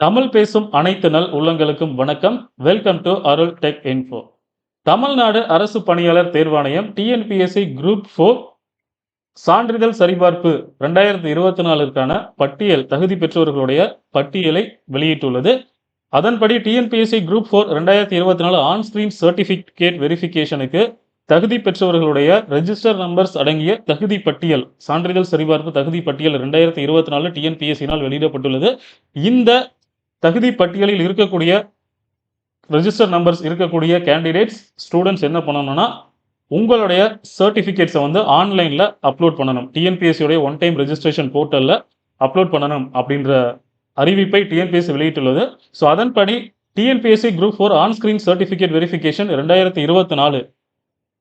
தமிழ் பேசும் அனைத்து நல் உள்ளங்களுக்கும் வணக்கம். Welcome to Arul tech info Tamil Nadu அரசு பணியாளர் தேர்வாணையம் டிஎன்பிஎஸ்சி குரூப் ஃபோர் சான்றிதழ் சரிபார்ப்பு ரெண்டாயிரத்தி இருபத்தி நாலுக்கான பட்டியல் தகுதி பெற்றவர்களுடைய பட்டியலை வெளியிட்டுள்ளது. அதன்படி டிஎன்பிஎஸ்சி குரூப் ஃபோர் ரெண்டாயிரத்தி இருபத்தி நாலு ஆன் ஸ்கிரீன் சர்டிஃபிகேட் வெரிஃபிகேஷனுக்கு தகுதி பெற்றவர்களுடைய ரெஜிஸ்டர் நம்பர்ஸ் அடங்கிய தகுதி பட்டியல் சான்றிதழ் சரிபார்ப்பு தகுதி பட்டியல் ரெண்டாயிரத்தி இருபத்தி நாலு டிஎன்பிஎஸ்சினால் வெளியிடப்பட்டுள்ளது. இந்த தகுதி பட்டியலில் இருக்கக்கூடிய ரெஜிஸ்டர் நம்பர்ஸ் இருக்கக்கூடிய கேண்டிடேட்ஸ் ஸ்டூடெண்ட்ஸ் என்ன பண்ணணும்னா உங்களுடைய சர்டிஃபிகேட்ஸை வந்து ஆன்லைனில் அப்லோட் பண்ணணும். டிஎன்பிஎஸ்சியோடைய ஒன் டைம் ரெஜிஸ்ட்ரேஷன் போர்ட்டலில் அப்லோட் பண்ணணும் அப்படின்ற அறிவிப்பை டிஎன்பிஎஸ்சி வெளியிட்டுள்ளது. ஸோ அதன்படி TNPSC group four on screen certificate verification ரெண்டாயிரத்தி இருபத்தி நாலு.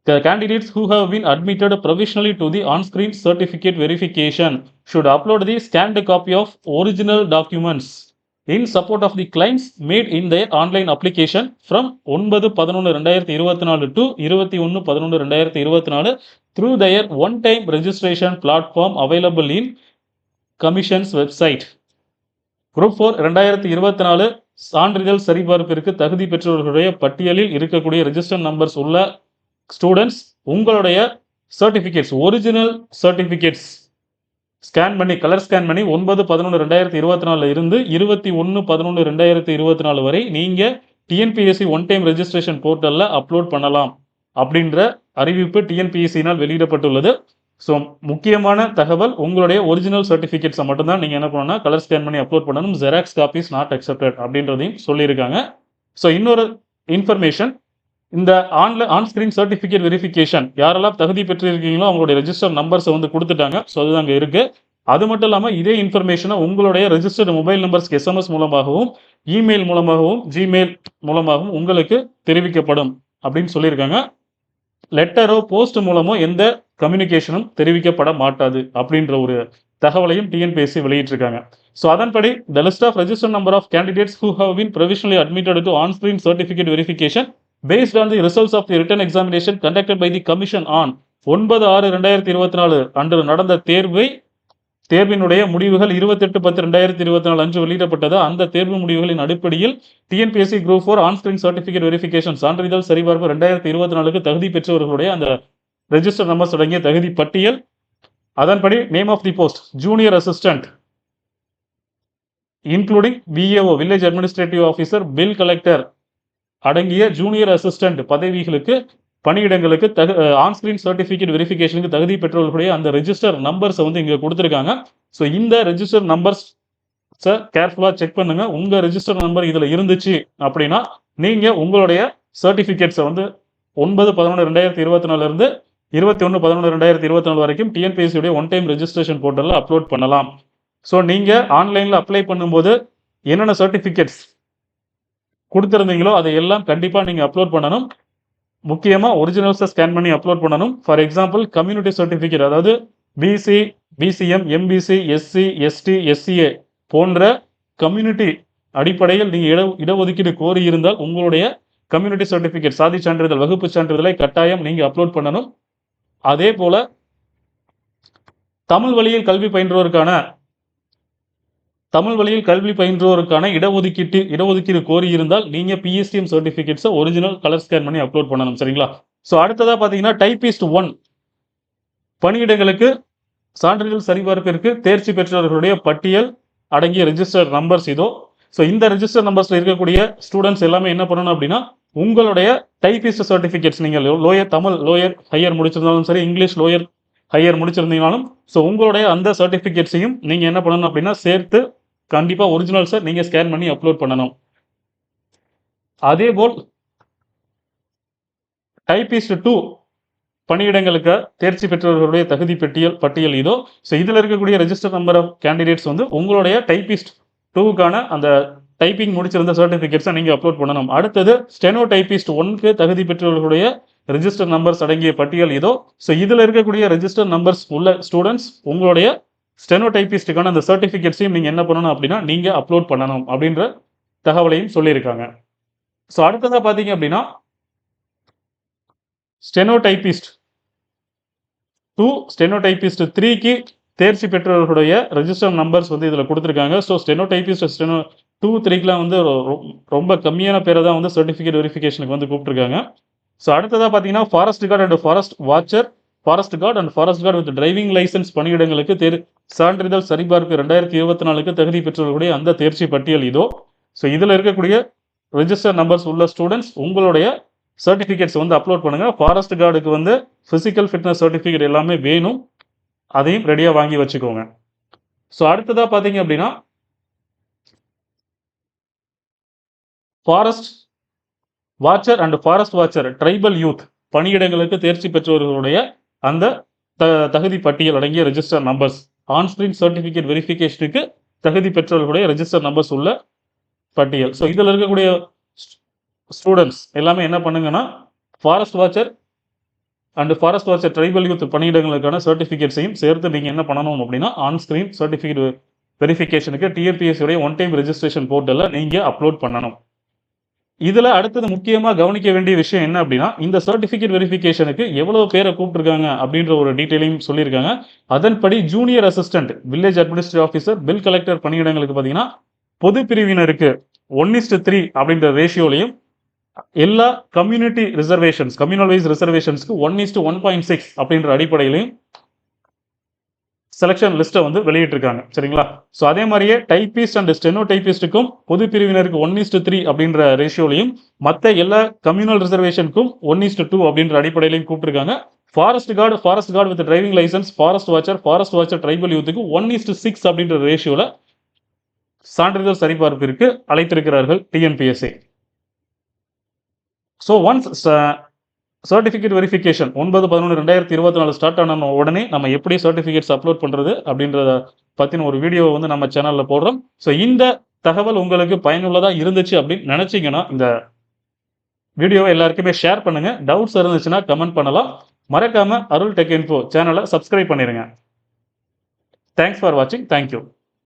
The candidates who have been admitted provisionally to the on-screen certificate verification should upload the scanned copy of original documents. In support of the claims made in their online application from ஒன்பது பதினொன்று ரெண்டாயிரத்தி இருபத்தி நாலு to இருபத்தி ஒன்று பதினொன்று ரெண்டாயிரத்தி இருபத்தி நாலு through their one time registration platform available in commission's website group four ரெண்டாயிரத்தி இருபத்தி நாலு சான்றிதழ் சரிபார்ப்பிற்கு தகுதி பெற்றவர்களுடைய பட்டியலில் இருக்கக்கூடிய ரெஜிஸ்டர் நம்பர்ஸ் உள்ள ஸ்டூடெண்ட்ஸ் உங்களுடைய சர்டிஃபிகேட்ஸ் ஒரிஜினல் சர்டிஃபிகேட்ஸ் ஸ்கேன் பண்ணி கலர் ஸ்கேன் பண்ணி ஒன்பது பதினொன்று ரெண்டாயிரத்தி இருபத்தி நாலில் இருந்து இருபத்தி ஒன்று பதினொன்று ரெண்டாயிரத்தி இருபத்தி நாலு வரை நீங்கள் டிஎன்பிஎஸ்சி ஒன் டைம் ரெஜிஸ்ட்ரேஷன் போர்ட்டலில் அப்லோட் பண்ணலாம் அப்படின்ற அறிவிப்பு டிஎன்பிஎஸ்சினால் வெளியிடப்பட்டுள்ளது. ஸோ முக்கியமான தகவல் உங்களுடைய ஒரிஜினல் சர்டிஃபிகேட்ஸை மட்டும்தான் நீங்கள் என்ன பண்ணணும்னா கலர் ஸ்கேன் பண்ணி அப்லோட் பண்ணணும். ஜெராக்ஸ் காப்பீஸ் நாட் அக்செப்டட் அப்படின்றதையும் சொல்லியிருக்காங்க. ஸோ இன்னொரு இன்ஃபர்மேஷன் இந்த ஆன்ல ஆன்ஸ்கிரீன் சர்டிஃபிகேட் வெரிஃபிகேஷன் யாரெல்லாம் தகுதி பெற்றிருக்கீங்களோ அவங்களுடைய ரெஜிஸ்டர் நம்பர்ஸை வந்து கொடுத்துட்டாங்க. ஸோ அது அங்கே இருக்குது அது மட்டும் இல்லாமல் இதே இன்ஃபர்மேஷனை உங்களுடைய ரெஜிஸ்டர்டு மொபைல் நம்பர்ஸ்க்கு எஸ்எம்எஸ் மூலமாகவும் இமெயில் மூலமாகவும் ஜிமெயில் மூலமாகவும் உங்களுக்கு தெரிவிக்கப்படும் அப்படின்னு சொல்லியிருக்காங்க. லெட்டரோ போஸ்ட் மூலமோ எந்த கம்யூனிகேஷனும் தெரிவிக்கப்பட மாட்டாது அப்படின்ற ஒரு தகவலையும் டிஎன்பிஎஸ்சி வெளியிட்டிருக்காங்க. ஸோ அதன்படி the list of register number of candidates who have been provisionally admitted to on screen certificate based on the results of the written examination conducted by the commission on ஒன்பது ஆறு ரெண்டாயிரத்தி இருபத்தி நாலு அன்று நடந்த தேர்வை தேர்வினுடைய முடிவுகள் இருபத்தெட்டு பத்து ரெண்டாயிரத்தி இருபத்தி நாலு அன்று வெளியிடப்பட்டது. அந்த தேர்வு முடிவுகளின் அடிப்படையில் TNPSC group four on screen certificate verification சான்றிதழ் சரிபார்ப்பு ரெண்டாயிரத்தி இருபத்தி நாலுக்கு தகுதி பெற்றவர்களுடைய அந்த ரெஜிஸ்டர் நம்பர்ஸ் அடங்கிய தகுதி பட்டியல். அதன்படி name of the post junior assistant including VAO village administrative officer bill collector அடங்கிய ஜூனியர் அசிஸ்டன்ட் பதவிகளுக்கு பணியிடங்களுக்கு தகு ஆன்ஸ்கிரீன் சர்டிஃபிகேட் வெரிஃபிகேஷனுக்கு தகுதி பெற்றவர்களுடைய அந்த ரெஜிஸ்டர் நம்பர்ஸை வந்து இங்கே கொடுத்துருக்காங்க. ஸோ இந்த ரெஜிஸ்டர் நம்பர்ஸ் கேர்ஃபுல்லாக செக் பண்ணுங்க. உங்கள் ரெஜிஸ்டர் நம்பர் இதில் இருந்துச்சு அப்படின்னா நீங்கள் உங்களுடைய சர்டிஃபிகேட்ஸை வந்து ஒன்பது பதினொன்று ரெண்டாயிரத்தி இருபத்தி நாலுலேருந்து இருபத்தி ஒன்று பதினொன்று ரெண்டாயிரத்தி இருபத்தி நாலு வரைக்கும் டிஎன்பிஎஸ்சியுடைய ஒன் டைம் ரெஜிஸ்ட்ரேஷன் போர்ட்டலில் அப்லோட் பண்ணலாம். ஸோ நீங்கள் ஆன்லைனில் அப்ளை பண்ணும்போது என்னென்ன சர்டிஃபிகேட்ஸ் கொடுத்துருந்தீங்களோ அதை எல்லாம் கண்டிப்பாக நீங்கள் அப்லோட் பண்ணணும் முக்கியமாக ஒரிஜினல்ஸை ஸ்கேன் பண்ணி அப்லோட் பண்ணணும். ஃபார் எக்ஸாம்பிள் கம்யூனிட்டி சர்டிஃபிகேட் அதாவது BC BCM MBC SC ST SCA போன்ற கம்யூனிட்டி அடிப்படையில் நீங்கள் இட இடஒதுக்கீடு கோரி இருந்தால் உங்களுடைய கம்யூனிட்டி சர்டிஃபிகேட் சாதி சான்றிதழ் வகுப்பு சான்றிதழை கட்டாயம் நீங்கள் அப்லோட் பண்ணணும். அதே போல் தமிழ் வழியில் கல்வி பயின்றோருக்கான தமிழ் வழியில் கல்வி பயின்றோருக்கான இடஒதுக்கீட்டு இடஒதுக்கீடு கோரி இருந்தால் நீங்க பிஎஸ்டிஎம் சர்டிஃபிகேட்ஸை ஒரிஜினல் கலர் ஸ்கேன் பண்ணி அப்லோட் பண்ணணும் சரிங்களா? ஸோ அடுத்ததாக பார்த்தீங்கன்னா டைபிஸ்ட் ஒன் பணியிடங்களுக்கு சான்றிதழ் சரிபார்ப்பிற்கு தேர்ச்சி பெற்றவர்களுடைய பட்டியல் அடங்கிய ரெஜிஸ்டர் நம்பர்ஸ் இதோ. ஸோ இந்த ரெஜிஸ்டர் நம்பர்ஸில் இருக்கக்கூடிய ஸ்டூடெண்ட்ஸ் எல்லாமே என்ன பண்ணணும் அப்படின்னா உங்களுடைய டைபிஸ்ட் சர்டிஃபிகேட்ஸ் நீங்கள் லோயர் தமிழ் லோயர் ஹையர் முடிச்சிருந்தாலும் சரி இங்கிலீஷ் லோயர் ஹையர் முடிச்சிருந்தீங்கனாலும் ஸோ உங்களுடைய அந்த சர்டிஃபிகேட்ஸையும் நீங்கள் என்ன பண்ணணும் அப்படின்னா சேர்த்து கண்டிப்பாக ஒரிஜினல்ஸை நீங்கள் ஸ்கேன் பண்ணி அப்லோட் பண்ணணும். அதேபோல் டைபிஸ்ட் டூ பணியிடங்களுக்கு தேர்ச்சி பெற்றவர்களுடைய தகுதி பெட்டியல் பட்டியல் இதோ. ஸோ இதில் இருக்கக்கூடிய ரெஜிஸ்டர் நம்பர் ஆஃப் கேண்டிடேட்ஸ் வந்து உங்களுடைய டைபிஸ்ட் டூவுக்கான அந்த டைப்பிங் முடிச்சிருந்த சர்டிஃபிகேட்ஸை நீங்கள் அப்லோட் பண்ணணும். அடுத்தது ஸ்டெனோ டைபிஸ்ட் ஒன்க்கு தகுதி பெற்றவர்களுடைய ரெஜிஸ்டர் நம்பர்ஸ் அடங்கிய பட்டியல் இதோ. ஸோ இதில் இருக்கக்கூடிய ரெஜிஸ்டர் நம்பர்ஸ் உள்ள ஸ்டூடெண்ட்ஸ் உங்களுடைய ஸ்டெனோ அந்த சர்டிஃபிகேட்ஸையும் நீங்கள் என்ன பண்ணணும் அப்படின்னா நீங்கள் அப்லோட் பண்ணணும் அப்படின்ற தகவலையும் சொல்லியிருக்காங்க. ஸோ அடுத்ததாக பார்த்தீங்க அப்படின்னா ஸ்டெனோடைபிஸ்ட் டூ ஸ்டெனோடைபிஸ்ட் த்ரீக்கு தேர்ச்சி பெற்றவர்களுடைய ரெஜிஸ்டர் நம்பர்ஸ் வந்து இதில் கொடுத்துருக்காங்க. ஸோ ஸ்டெனோடைபிஸ்ட் ஸ்டெனோ டூ த்ரீக்கெலாம் வந்து ரொம்ப கம்மியான பேரை தான் வந்து சர்டிஃபிகேட் வெரிஃபிகேஷனுக்கு வந்து கூப்பிட்டுருக்காங்க. ஸோ அடுத்ததாக பார்த்தீங்கன்னா forest guard and forest watcher forest guard and forest guard with driving licence பணியிடங்களுக்கு தேர் சான்றிதழ் சரிபார்ப்பு ரெண்டாயிரத்தி இருபத்தி நாலுக்கு தகுதி பெற்றவர்களுடைய அந்த தேர்ச்சி பட்டியல் இதோ. ஸோ இதில் இருக்கக்கூடிய ரெஜிஸ்டர் நம்பர்ஸ் உள்ள ஸ்டூடெண்ட்ஸ் உங்களுடைய சர்டிஃபிகேட்ஸ் வந்து அப்லோட் பண்ணுங்கள் ஃபாரஸ்ட் கார்டுக்கு வந்து ஃபிசிக்கல் ஃபிட்னஸ் சர்டிஃபிகேட் எல்லாமே வேணும். அதையும் ரெடியாக வாங்கி வச்சுக்கோங்க. ஸோ அடுத்ததாக பார்த்தீங்க அப்படின்னா forest watcher and forest watcher tribal youth பணியிடங்களுக்கு தேர்ச்சி பெற்றவர்களுடைய அந்த த தகுதி பட்டியல் அடங்கிய ரெஜிஸ்டர் நம்பர்ஸ் ஆன்ஸ்கிரீன் சர்டிஃபிகேட் வெரிஃபிகேஷனுக்கு தகுதி பெற்றவர்களுடைய ரெஜிஸ்டர் நம்பர்ஸ் உள்ள பட்டியல். ஸோ இதில் இருக்கக்கூடிய ஸ்டூடெண்ட்ஸ் எல்லாமே என்ன பண்ணுங்கன்னா forest watcher and forest watcher tribal youth பணியிடங்களுக்கான சர்டிஃபிகேட்ஸையும் சேர்த்து நீங்கள் என்ன பண்ணணும் அப்படின்னா ஆன்ஸ்கிரீன் சர்டிஃபிகேட் வெரிஃபிகேஷனுக்கு டிஎன்பிஎஸ்சியுடைய ஒன் டைம் ரெஜிஸ்ட்ரேஷன் போர்ட்டலில் நீங்கள் அப்லோட் பண்ணணும். இதில் அடுத்தது முக்கியமாக கவனிக்க வேண்டிய விஷயம் என்ன அப்படின்னா இந்த சர்டிஃபிகேட் வெரிஃபிகேஷனுக்கு எவ்வளோ பேரை கூப்பிட்டுருக்காங்க அப்படின்ற ஒரு டீட்டெயிலையும் சொல்லியிருக்காங்க. அதன்படி junior assistant village administrative officer bill collector பணியிடங்களுக்கு பார்த்தீங்கன்னா பொது பிரிவினருக்கு ஒன் இஸ்டு த்ரீ அப்படின்ற ரேஷியோலையும் எல்லா community reservations communal wise ரிசர்வேஷன்ஸ்க்கு one is to one point six அப்படின்ற அடிப்படையிலையும் செலெக்ஷன் லிஸ்ட்டை வந்து வெளியிட்டிருக்காங்க. சரிங்களா? ஸோ அதே மாதிரியே டைபிஸ்ட் அண்ட் ஸ்டெனோ டைபிஸ்ட்டுக்கும் பொது பிரிவினருக்கு ஒன் இஸ்டு த்ரீ அப்படின்ற ரேஷியோலையும் மற்ற எல்லா கம்யூனல் ரிசர்வேஷனுக்கும் ஒன் இஸ்டு டூ அப்படின்ற அடிப்படையிலையும் கூப்பிட்டுருக்காங்க. Forest guard forest guard with driving licence forest watcher forest watcher tribal யூத்துக்கு one is to six அப்படின்ற ரேஷியோவில் சான்றிதழ் சரிபார்ப்பிற்கு அழைத்திருக்கிறார்கள் TNPSC so once certificate verification ஒன்பது பதினொன்று ரெண்டாயிரத்தி இருபத்தி நாலு ஸ்டார்ட் ஆன உடனே நம்ம எப்படி சர்டிஃபிகேட்ஸ் அப்லோட் பண்ணுறது அப்படின்றத பற்றின ஒரு வீடியோவை வந்து நம்ம சேனலில் போடுறோம். ஸோ இந்த தகவல் உங்களுக்கு பயனுள்ளதாக இருந்துச்சு அப்படின்னு நினச்சிங்கன்னா இந்த வீடியோவை எல்லாருக்குமே ஷேர் பண்ணுங்கள் டவுட்ஸ் இருந்துச்சுன்னா கமெண்ட் பண்ணலாம். மறக்காமல் அருள் டெக் இன்ஃபோ சேனலை சப்ஸ்கிரைப் பண்ணிடுங்க தேங்க்ஸ் ஃபார் வாட்சிங் தேங்க்யூ